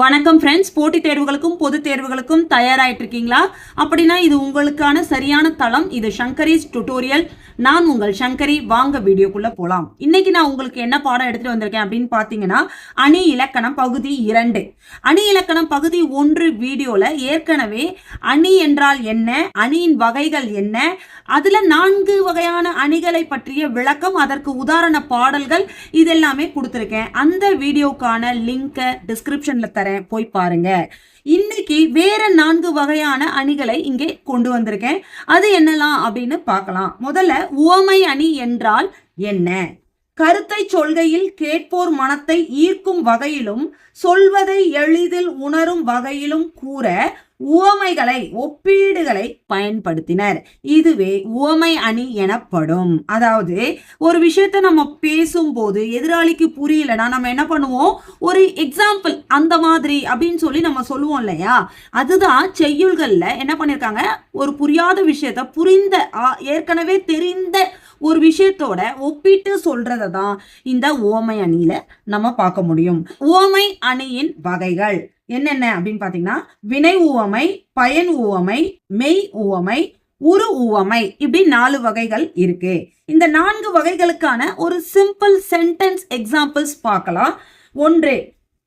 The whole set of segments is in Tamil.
வணக்கம் ஃப்ரெண்ட்ஸ் போட்டித் தேர்வுகளுக்கும் பொதுத் தேர்வுகளுக்கும் தயாராயிட்டு இருக்கீங்களா அப்படின்னா இது உங்களுக்கான சரியான தளம். இது சங்கரிஸ் டுட்டோரியல் நான் உங்கள் சங்கரி வாங்க வீடியோக்குள்ள போலாம். இன்னைக்கு நான் உங்களுக்கு என்ன பாடம் எடுத்துட்டு வந்திருக்கேன் அப்படின்னு பார்த்தீங்கன்னா அணி இலக்கணம் பகுதி இரண்டு. அணி இலக்கணம் பகுதி ஒன்று வீடியோல ஏற்கனவே அணி என்றால் என்ன அணியின் வகைகள் என்ன அதுல நான்கு வகையான அணிகளை பற்றிய விளக்கம் அதற்கு உதாரண பாடல்கள் இதெல்லாமே கொடுத்துருக்கேன். அந்த வீடியோக்கான லிங்கை டிஸ்கிரிப்ஷன்ல தரேன். போய் பாருங்க. இன்னைக்கு வேற நான்கு வகையான அணிகளை இங்கே கொண்டு வந்திருக்கேன். அது என்னலாம் அப்படின்னு பார்க்கலாம். முதல்ல உவமை அணி என்றால் என்ன? கருத்தை சொல்கையில் கேட்போர் மனத்தை ஈர்க்கும் வகையிலும் சொல்வதை எளிதில் உணரும் வகையிலும் கூற உவமைகளை ஒப்பீடுகளை பயன்படுத்தினர். இதுவே உவமை அணி எனப்படும். அதாவது ஒரு விஷயத்த நம்ம பேசும்போது எதிராளிக்கு புரியலன்னா நம்ம என்ன பண்ணுவோம்? ஒரு எக்ஸாம்பிள் அந்த மாதிரி அப்படின்னு சொல்லி நம்ம சொல்லுவோம் இல்லையா? அதுதான் செய்யுள்களில் என்ன பண்ணியிருக்காங்க ஒரு புரியாத விஷயத்த புரிந்த ஏற்கனவே தெரிந்த ஒரு விஷயத்தோட ஒப்பிட்டு சொல்றதை தான் இந்த ஓமை அணியில நம்ம பார்க்க முடியும். ஓமை அணியின் வகைகள் என்னென்ன அப்படின்னு பார்த்தீங்கன்னா வினை ஊவமை பயன் ஊவமை மெய் ஊவமை உரு ஊவமை இப்படி நாலு வகைகள் இருக்கு. இந்த நான்கு வகைகளுக்கான ஒரு சிம்பிள் சென்டென்ஸ் எக்ஸாம்பிள்ஸ் பார்க்கலாம். ஒன்று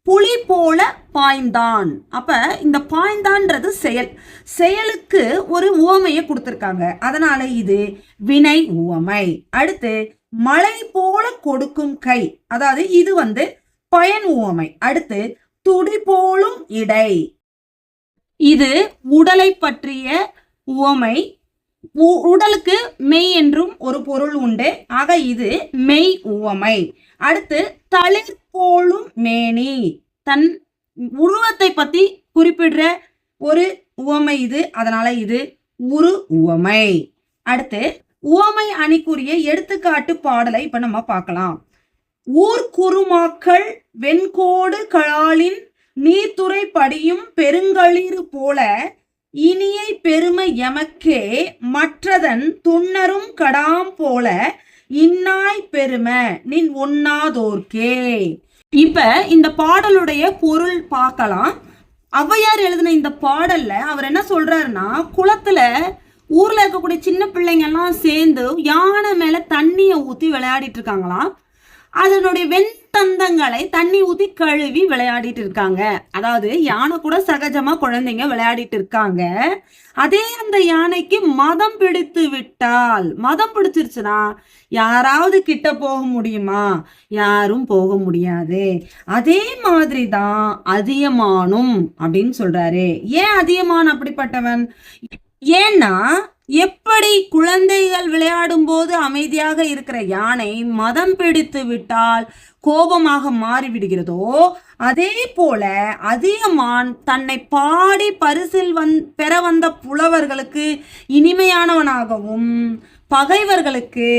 புலி போல பாய்ந்தான். அப்ப இந்த பாய்ந்தான்றது செயல். செயலுக்கு ஒரு உவமையை கொடுத்துருக்காங்க. அதனால இது வினை உவமை. அடுத்து மலை போல கொடுக்கும் கை. அதாவது இது வந்து பயன் உவமை. அடுத்து துடி போலும் இடை. இது உடலை பற்றிய உவமை. உ- உடலுக்கு மெய் என்றும் ஒரு பொருள் உண்டு. ஆக இது மெய் உவமை. அடுத்து தளிர் போலும் மேனி. தன் உருவத்தை பத்தி குறிப்பிடுற ஒரு உவமை இது. அதனால இது உரு உவமை. அடுத்து உவமை அணிக்குரிய எடுத்துக்காட்டு பாடலை இப்ப நம்ம பார்க்கலாம். ஊர் குருமாக்கள் வெண்கோடு களாலின் நீர்த்துறை படியும் பெருங்களிறு போல இனியை பெருமை எமக்கே மற்றதன் துண்ணரும் கடாம் போல இன்னாய் பெருமை நின் ஒண்ணாதோர்க்கே. இப்ப இந்த பாடலுடைய பொருள் பார்க்கலாம். ஔவையார் எழுதின இந்த பாடல்ல அவர் என்ன சொல்றாருன்னா குளத்துல ஊர்ல இருக்கக்கூடிய சின்ன பிள்ளைங்க எல்லாம் சேர்ந்து யானை மேல தண்ணியை ஊத்தி விளையாடிட்டு இருக்காங்களாம். அதனுடைய வெண் தந்தங்களை தண்ணி ஊத்தி கழுவி விளையாடிட்டு இருக்காங்க. அதாவது யானை கூட சகஜமா குழந்தைங்க விளையாடிட்டு இருக்காங்க. அதே அந்த யானைக்கு மதம் பிடித்து விட்டால் மதம் பிடிச்சிருச்சுன்னா யாராவது கிட்ட போக முடியுமா? யாரும் போக முடியாது. அதே மாதிரி தான் அதியமானும் அப்படின்னு சொல்றாரு. ஏன் அதியமான் அப்படிப்பட்டவன்? ஏன்னா எப்படி குழந்தைகள் விளையாடும் போது அமைதியாக இருக்கிற யானை மதம் பிடித்து விட்டால் கோபமாக மாறிவிடுகிறதோ அதே போல அதியமான் தன்னை பாடி பரிசில் வந் பெற வந்த புலவர்களுக்கு இனிமையானவனாகவும் பகைவர்களுக்கு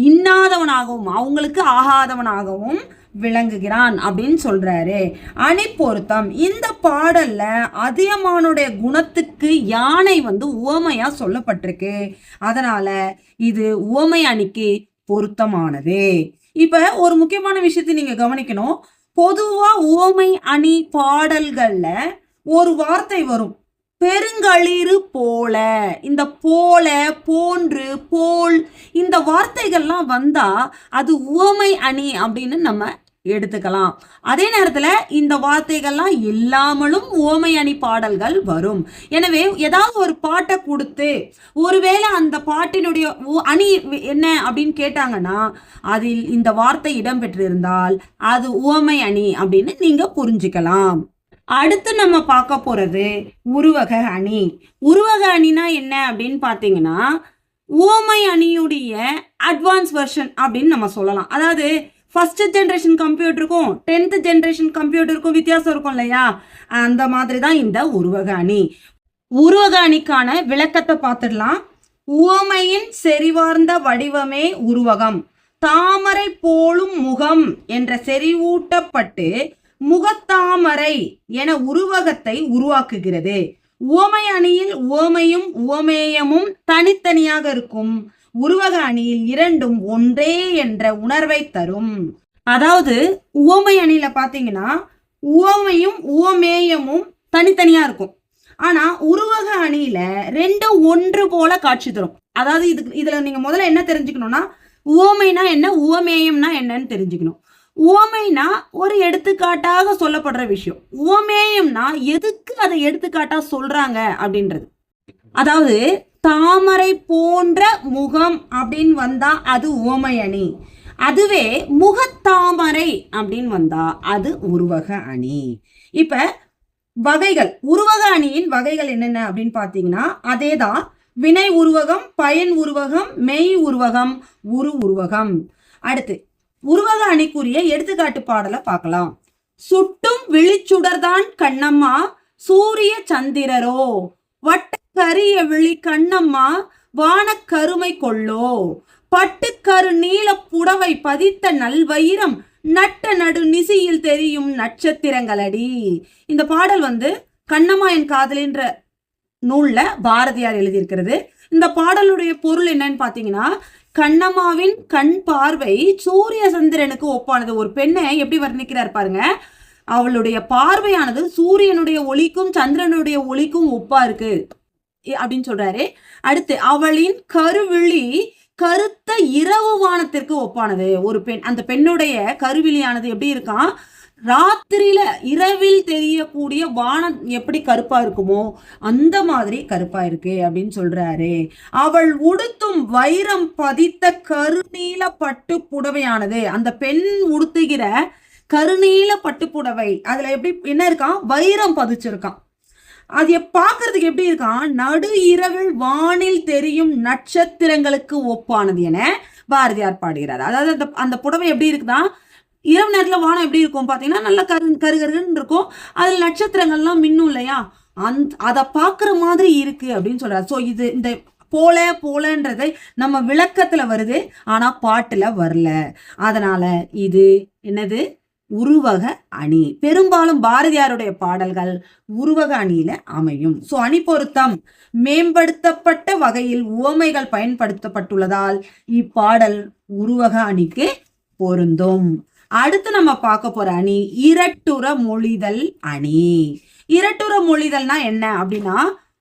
இன்னாதவனாகவும் அவங்களுக்கு ஆகாதவனாகவும் விளங்குகிறான் அப்படின்னு சொல்றாரு. அணி பொருத்தம். இந்த பாடல்ல அதியமானுடைய குணத்துக்கு யானை வந்து உவமையா சொல்லப்பட்டிருக்கு. அதனால இது உவமை அணிக்கு பொருத்தமானது. இப்ப ஒரு முக்கியமான விஷயத்தை நீங்க கவனிக்கணும். பொதுவா உவமை அணி பாடல்கள்ல ஒரு வார்த்தை வரும். பெருங்களிறு போல. இந்த போல போன்று போல் இந்த வார்த்தைகள்லாம் வந்தா அது உவமை அணி அப்படின்னு நம்ம எடுத்துக்கலாம். அதே நேரத்தில் இந்த வார்த்தைகள்லாம் இல்லாமலும் உவமை அணி பாடல்கள் வரும். எனவே ஏதாவது ஒரு பாட்டை கொடுத்து ஒருவேளை அந்த பாட்டினுடைய அணி என்ன அப்படின்னு கேட்டாங்கன்னா அதில் இந்த வார்த்தை இடம்பெற்றிருந்தால் அது உவமை அணி அப்படின்னு நீங்கள் புரிஞ்சுக்கலாம். அடுத்து நம்ம பார்க்க போகிறது உருவக அணி. உருவக அணினா என்ன அப்படின்னு பார்த்தீங்கன்னா உவமை அணியுடைய அட்வான்ஸ் வெர்ஷன் அப்படின்னு நம்ம சொல்லலாம். அதாவது ஃபஸ்ட்டு ஜென்ரேஷன் கம்ப்யூட்டருக்கும் டென்த்து ஜென்ரேஷன் கம்ப்யூட்டருக்கும் வித்தியாசம் இருக்கும் இல்லையா? அந்த மாதிரி தான் இந்த உருவக அணி. உருவக அணிக்கான விளக்கத்தை பார்த்துடலாம். உவமையின் செறிவார்ந்த வடிவமே உருவகம். தாமரை போலும் முகம் என்ற செறிவூட்டப்பட்டு முகத்தாமரை என உருவகத்தை உருவாக்குகிறது. உவமை அணியில் உவமையும் உவமேயமும் தனித்தனியாக இருக்கும். உருவக அணியில் இரண்டும் ஒன்றே என்ற உணர்வை தரும். அதாவது உவமை அணியில பாத்தீங்கன்னா உவமையும் உவமேயமும் தனித்தனியா இருக்கும். ஆனா உருவக அணியில ரெண்டும் ஒன்று போல காட்சி தரும். அதாவது இதுக்கு இதுல நீங்க முதல்ல என்ன தெரிஞ்சுக்கணும்னா ஓமைனா என்ன உவமேயம்னா என்னன்னு தெரிஞ்சுக்கணும். உவமைனா ஒரு எடுத்துக்காட்டாக சொல்லப்படுற விஷயம். உவமேயம்னா எதுக்கு அதை எடுத்துக்காட்டா சொல்றாங்க அப்படின்றது. அதாவது தாமரை போன்ற முகம் அப்படின்னு வந்தா அது உவமை அணி அதுவே முகத்தாமரை அப்படின்னு வந்தா அது உருவக அணி. இப்ப வகைகள் உருவக அணியின் வகைகள் என்னென்ன அப்படின்னு பார்த்தீங்கன்னா அதே தான் வினை உருவகம் பயன் உருவகம் மெய் உருவகம் உரு உருவகம். அடுத்து உருவக அணிக்குரிய எடுத்துக்காட்டு பாடலை பார்க்கலாம். சுட்டும் விழிச்சுடர்தான் கண்ணம்மா சூரிய சந்திரரோ. வட்ட கரிய விழி கண்ணம்மா வானக் கருமை கொள்ளோ. பட்டுக்கரு நீல புடவை பதித்த நல்வயிரம் நட்ட நடு நிசியில் தெரியும் நட்சத்திரங்களடி. இந்த பாடல் வந்து கண்ணம்மா என் காதலின்ற நூல்ல பாரதியார் எழுதியிருக்கிறது. இந்த பாடலுடைய பொருள் என்னன்னு பாத்தீங்கன்னா கண்ணம்மாவின் கண் பார்வை சூரிய சந்திரனுக்கு ஒப்பானது. ஒரு பெண்ணை எப்படி வர்ணிக்கிறார் பாருங்க. அவளுடைய பார்வையானது சூரியனுடைய ஒளிக்கும் சந்திரனுடைய ஒளிக்கும் ஒப்பா இருக்கு. அப்படின்னு சொல்றாரு. அடுத்து அவளின் கருவிழி கருத்த இரவு வானத்திற்கு ஒப்பானது. ஒரு பெண் அந்த பெண்ணுடைய கருவிழியானது எப்படி இருக்கான்? ராத்திரியில இரவில் தெரியக்கூடிய வானம் எப்படி கருப்பா இருக்குமோ அந்த மாதிரி கருப்பா இருக்கு அப்படின்னு சொல்றாரு. அவள் உடுத்தும் வைரம் பதித்த கருநீல பட்டு புடவையானது அந்த பெண் உடுத்துகிற கருநீல பட்டு புடவை அதுல எப்படி என்ன இருக்கான் வைரம் பதிச்சிருக்கான் அது பாக்குறதுக்கு பார்க்கறதுக்கு எப்படி இருக்கான் நடு இரவில் வானில் தெரியும் நட்சத்திரங்களுக்கு ஒப்பானது என பாரதியார் பாடுகிறார். அதாவது அந்த அந்த புடவை எப்படி இருக்குதான் இரவு நேரத்தில் வானம் எப்படி இருக்கும் பார்த்தீங்கன்னா நல்ல கரு கருகருன்னு இருக்கும். அதில் நட்சத்திரங்கள்லாம் மின்னும் இல்லையா? அந் அதை பார்க்குற மாதிரி இருக்குது அப்படின்னு சொல்கிறார் ஸோ இது இந்த போல போலன்றதை நம்ம விளக்கத்தில் வருது. ஆனால் பாட்டில் வரல. அதனால் இது என்னது? உருவக அணி. பெரும்பாலும் பாரதியாருடைய பாடல்கள் உருவக அணியில அமையும். ஸோ அணி பொருத்தம். மேம்படுத்தப்பட்ட வகையில் உவமைகள் பயன்படுத்தப்பட்டுள்ளதால் இப்பாடல் உருவக அணிக்கு பொருந்தும். அடுத்து நம்ம பார்க்க போற அணி இரட்டுற மொழிதல் அணி. இரட்டுற மொழிதல்னா என்ன அப்படின்னா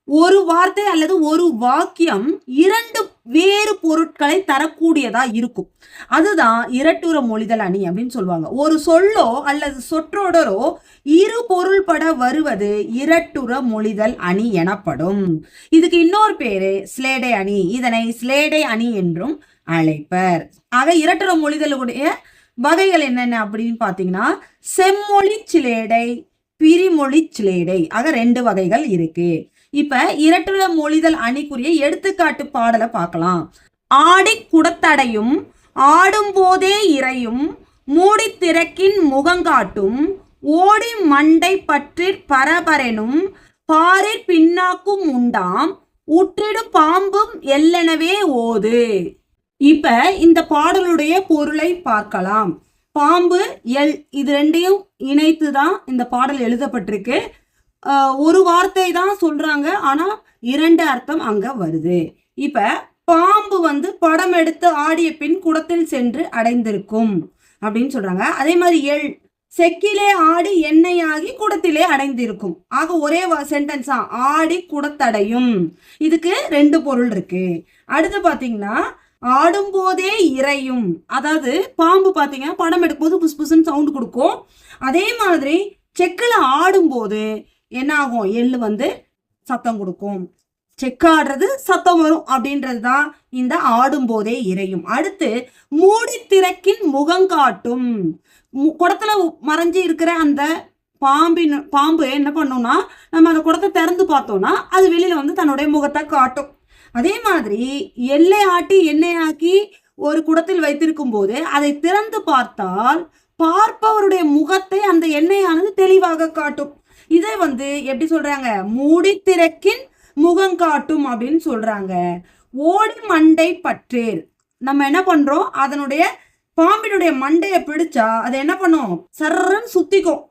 ஒரு வார்த்தை அல்லது ஒரு வாக்கியம் இரண்டு வேறு பொருட்களை தரக்கூடியதா இருக்கும். அதுதான் இரட்டுற மொழிதல் அணி அப்படின்னு சொல்லுவாங்க. ஒரு சொல்லோ அல்லது சொற்றொடரோ இரு பொருள்பட வருவது இரட்டுற மொழிதல் அணி எனப்படும். இதுக்கு இன்னொரு பேரு ஸ்லேடை அணி. இதனை ஸ்லேடை அணி என்றும் அழைப்பர். ஆக இரட்டுற மொழிதலுடைய வகைகள் என்னென்ன அப்படின்னு பார்த்தீங்கன்னா செம்மொழி சிலேடை பிரிமொழி சிலேடை. ஆக ரெண்டு வகைகள் இருக்கு. இப்ப இரட்டுல மொழிதல் அணிக்குரிய எடுத்துக்காட்டு பாடலை பார்க்கலாம். ஆடி குடத்தடையும் ஆடும் போதே இறையும் மூடி திறக்கின் முகங்காட்டும் ஓடி மண்டை பற்றிற் பரபரெனும் பாரிற் பின்னாக்கும் உண்டாம் உற்றிடும் பாம்பும் எல்லெனவே ஓது. இப்ப இந்த பாடலுடைய பொருளை பார்க்கலாம். பாம்பு எல் இது ரெண்டையும் இணைத்து தான் இந்த பாடல் எழுதப்பட்டிருக்கு. ஒரு வார்த்தை தான் சொல்றாங்க ஆனா இரண்டு அர்த்தம் அங்க வருது. இப்ப பாம்பு வந்து படம் எடுத்து ஆடிய பின் குடத்தில் சென்று அடைந்திருக்கும் அப்படின்னு சொல்றாங்க. அதே மாதிரி எள் செக்கிலே ஆடி எண்ணெயாகி குடத்திலே அடைந்திருக்கும். ஆக ஒரே சென்டென்ஸா ஆடி குடத்தடையும். இதுக்கு ரெண்டு பொருள் இருக்கு. அடுத்து பாத்தீங்கன்னா ஆடும்போதே இறையும். அதாவது பாம்பு பார்த்தீங்கன்னா படம் எடுக்கும்போது புஸ் புஸ்ன்னு சவுண்டு கொடுக்கும். அதே மாதிரி செக்கில் ஆடும்போது என்ன ஆகும் எள்ளு வந்து சத்தம் கொடுக்கும். செக்காடுறது சத்தம் வரும் அப்படின்றது தான் இந்த ஆடும்போதே இறையும். அடுத்து மூடி திறக்கின் முகங்காட்டும் மு- குடத்துல மறைஞ்சு இருக்கிற அந்த பாம்பின் பாம்பு என்ன பண்ணும்னா நம்ம அந்த குடத்தை திறந்து பார்த்தோம்னா அது வெளியில வந்து தன்னுடைய முகத்தை காட்டும். அதே மாதிரி எல்லை ஆட்டி எண்ணெய் ஆக்கி ஒரு குடத்தில் வைத்திருக்கும் போது அதை திறந்து பார்த்தால் பார்ப்பவருடைய முகத்தை அந்த எண்ணெயானது தெளிவாக காட்டும். இதை வந்து எப்படி சொல்றாங்க? மூடி திறக்கின் முகம் காட்டும் அப்படின்னு சொல்றாங்க. ஓடி மண்டை பற்றேல் நம்ம என்ன பண்றோம்? அதனுடைய பாம்பினுடைய மண்டையை பிடிச்சா அது என்ன பண்ணும்? சர்றன்னு சுத்திக்கும்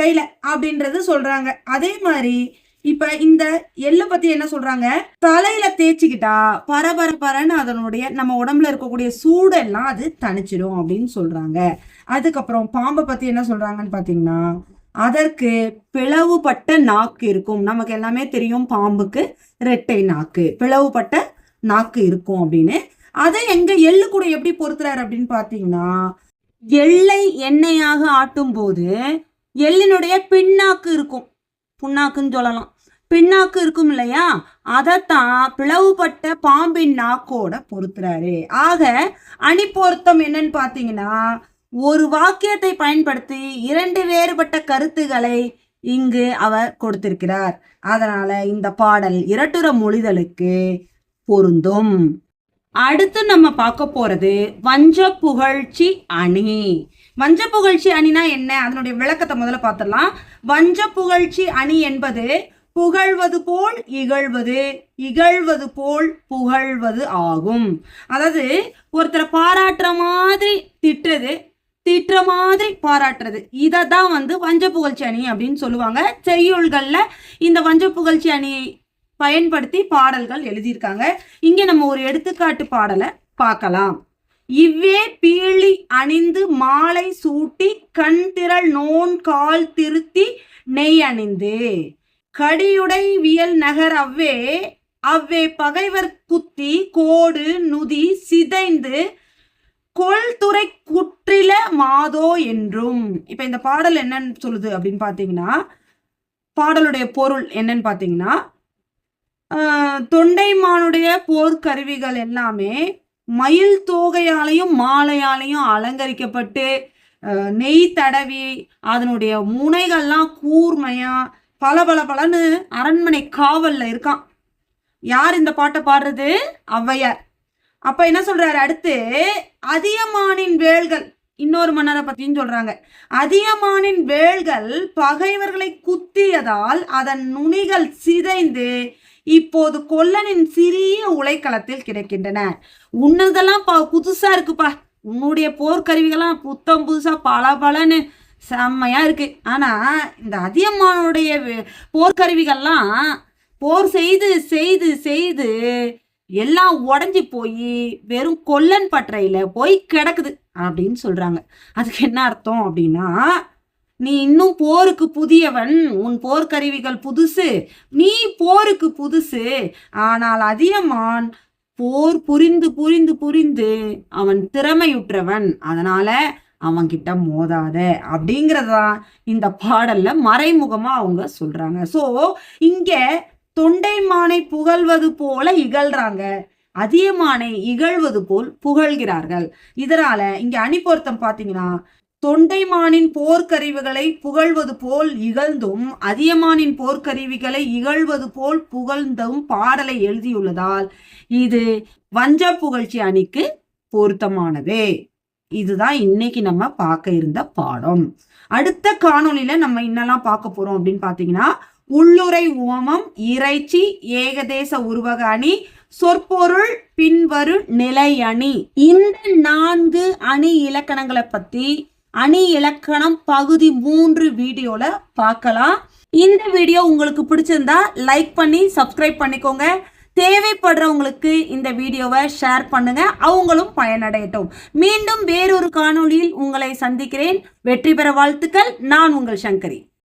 கையில அப்படின்றது சொல்றாங்க. அதே மாதிரி இப்ப இந்த எள்ளை பத்தி என்ன சொல்றாங்க? தலையில தேய்ச்சிக்கிட்டா பரபர பரன்னு அதனுடைய நம்ம உடம்புல இருக்கக்கூடிய சூடெல்லாம் அது தணிச்சிடும் அப்படின்னு சொல்றாங்க. அதுக்கப்புறம் பாம்பை பத்தி என்ன சொல்றாங்கன்னு பாத்தீங்கன்னா அதற்கு பிளவுபட்ட நாக்கு இருக்கும். நமக்கு எல்லாமே தெரியும் பாம்புக்கு ரெட்டை நாக்கு. பிளவுபட்ட நாக்கு இருக்கும் அப்படின்னு. அதை எங்க எள்ளு கூட எப்படி பொறுத்துறாரு அப்படின்னு பார்த்தீங்கன்னா எள்ளை எண்ணெயாக ஆட்டும் போது எள்ளினுடைய பின்னாக்கு இருக்கும். புண்ணாக்குன்னு சொல்லலாம். பின்னாக்கு இருக்கும் இல்லையா? அதைத்தான் பிளவுபட்ட பாம்பின் நாக்கோட பொருத்துறாரு. ஆக அணி பொருத்தம் என்னன்னு பார்த்தீங்கன்னா ஒரு வாக்கியத்தை பயன்படுத்தி இரண்டு வேறுபட்ட கருத்துக்களை இங்கு அவர் கொடுத்திருக்கிறார். அதனால இந்த பாடல் இரட்டுற மொழிதலுக்கு பொருந்தும். அடுத்து நம்ம பார்க்க போறது வஞ்ச புகழ்ச்சி அணி. வஞ்ச புகழ்ச்சி அணினா என்ன? அதனுடைய விளக்கத்தை முதல்ல பார்த்துடலாம். வஞ்ச புகழ்ச்சி அணி என்பது புகழ்வது போல் இகழ்வது இகழ்வது போல் புகழ்வது ஆகும். அதாவது ஒருத்தரை பாராட்டுற மாதிரி திட்டுறது திட்டுற மாதிரி பாராட்டுறது இதை தான் வந்து வஞ்ச புகழ்ச்சி அணி அப்படின்னு சொல்லுவாங்க. செய்யுள்களில் இந்த வஞ்ச புகழ்ச்சி அணியை பயன்படுத்தி பாடல்கள் எழுதியிருக்காங்க. இங்கே நம்ம ஒரு எடுத்துக்காட்டு பாடலை பார்க்கலாம். இவ்வே பீழி அணிந்து மாலை சூட்டி கண் திரள் நோன் கால் திருத்தி நெய் அணிந்து. கடியுடை வியல் நகர் அவ்வே அவ்வே பகைவர் குத்தி கோடு நுதி சிதைந்து கொள்துறை குற்றில மாதோ என்றும். இப்ப இந்த பாடல் என்னன்னு சொல்லுது அப்படின்னு பாத்தீங்கன்னா பாடலுடைய பொருள் என்னன்னு பாத்தீங்கன்னா தொண்டைமானுடைய போர்க்கருவிகள் எல்லாமே மயில் தோகையாலையும் மாலையாலையும் அலங்கரிக்கப்பட்டு நெய் தடவி அதனுடைய முனைகள்லாம் கூர்மையா பல பல பலன்னு அரண்மனை காவலில் இருக்கான். யார் இந்த பாட்டை பாடுறது? ஔவையார். அப்போ என்ன சொல்கிறாரு அடுத்து அதியமானின் வேல்கள். இன்னொரு மன்னரை பற்றின்னு சொல்கிறாங்க அதியமானின் வேல்கள் பகைவர்களை குத்தியதால் அதன் நுனிகள் சிதைந்து இப்போது கொல்லனின் சிறிய உலைக்களத்தில் கிடைக்கின்றன. உன்னதெல்லாம் பா புதுசாக இருக்குப்பா. உன்னுடைய போர்க்கருவிகள்லாம் புத்தம் புதுசாக பல பலன்னு செம்மையா இருக்கு. ஆனா இந்த அதியமானுடைய போர்க்கருவிகள்லாம் போர் செய்து செய்து செய்து எல்லாம் உடஞ்சி போய் வெறும் கொல்லன் பட்டறையில போய் கிடக்குது அப்படின்னு சொல்றாங்க. அதுக்கு என்ன அர்த்தம் அப்படின்னா நீ இன்னும் போருக்கு புதியவன் உன் போர்க்கருவிகள் புதுசு நீ போருக்கு புதுசு ஆனால் அதியமான் போர் புரிந்து புரிந்து புரிந்து அவன் திறமையுற்றவன். அதனால அவன்கிட்ட மோதாத அப்படிங்கிறதான் இந்த பாடல்ல மறைமுகமா அவங்க சொல்றாங்க. சோ இங்க தொண்டைமானை புகழ்வது போல இகழ்றாங்க. அதியமானை இகழ்வது போல் புகழ்கிறார்கள். இதனால இங்க அணி பொருத்தம் பாத்தீங்கன்னா தொண்டைமானின் போர்க்கருவிகளை புகழ்வது போல் இகழ்ந்தும் அதியமானின் போர்க்கருவிகளை இகழ்வது போல் புகழ்ந்தும் பாடலை எழுதியுள்ளதால் இது வஞ்ச புகழ்ச்சி அணிக்கு பொருத்தமானது. இதுதான் இன்னைக்கு நம்ம பார்க்க இருந்த பாடம். அடுத்த காணொலியில நம்ம என்னெல்லாம் பார்க்க போறோம் அப்படின்னு பாத்தீங்கன்னா உள்ளுரை உவமம் இறைச்சி ஏகதேச உருவக அணி சொற்பொருள் பின்வரு நிலை அணி. இந்த நான்கு அணி இலக்கணங்களை பத்தி அணி இலக்கணம் பகுதி மூன்று வீடியோல பார்க்கலாம். இந்த வீடியோ உங்களுக்கு பிடிச்சிருந்தா லைக் பண்ணி சப்ஸ்கிரைப் பண்ணிக்கோங்க. தேவைப்படுறவங்களுக்கு இந்த வீடியோவை ஷேர் பண்ணுங்க. அவங்களும் பயனடையட்டும். மீண்டும் வேறொரு காணொளியில் உங்களை சந்திக்கிறேன். வெற்றி பெற வாழ்த்துக்கள். நான் உங்கள் சங்கரி.